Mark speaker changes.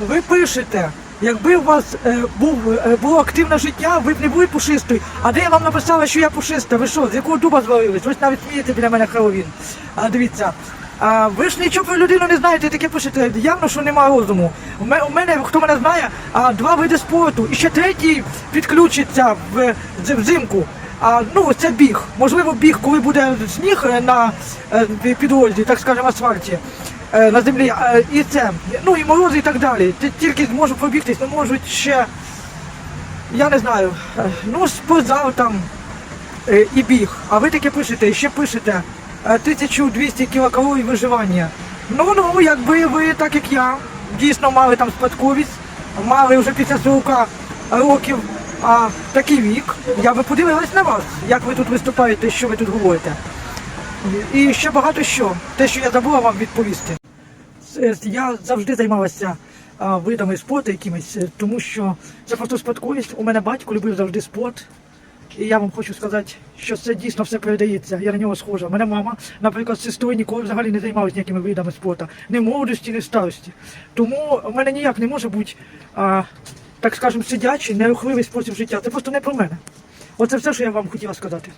Speaker 1: ви пишете, якби у вас е, був, е, було активне життя, ви б не були пушистою. А де я вам написала, що я пушиста? Ви що, з якого дуба звалились? Ви ж навіть смієте біля мене Хеллоуін. А дивіться. А ви ж нічого про людину не знаєте, таке пишете. Явно, що немає розуму. У мене, хто мене знає, а, два види спорту. І ще третій підключиться в, взимку. А, ну, це біг. Можливо, біг, коли буде сніг е, на е, підлозі, так скажемо, асфальті на землі. Е, і це. Ну і морози і так далі. Тільки зможу пробігтись, не можуть ще. Я не знаю. е, Ну, спортзал там е, і біг. А ви таке пишете, і ще пишете е, 1200 кілокалорій виживання. Ну, ну, якби ви, так як я, дійсно мали там спадковість, мали вже після 40 років а, такий вік, я би подивилась на вас, як ви тут виступаєте, що ви тут говорите. І ще багато що, те, що я забула вам відповісти. Е, Я завжди займалася видами спорту якимись, е, тому що це просто спадковість. У мене батько любив завжди спорт. І я вам хочу сказати, що це дійсно все передається. Я на нього схожа. У Мене мама, наприклад, з сестрою ніколи взагалі не займалася ніякими видами спорту. Ні молодості, ні старості. Тому в мене ніяк не може бути, а, так скажемо, сидячий, нерухливий спосіб життя. Це просто не про мене. Оце все, що я вам хотіла сказати.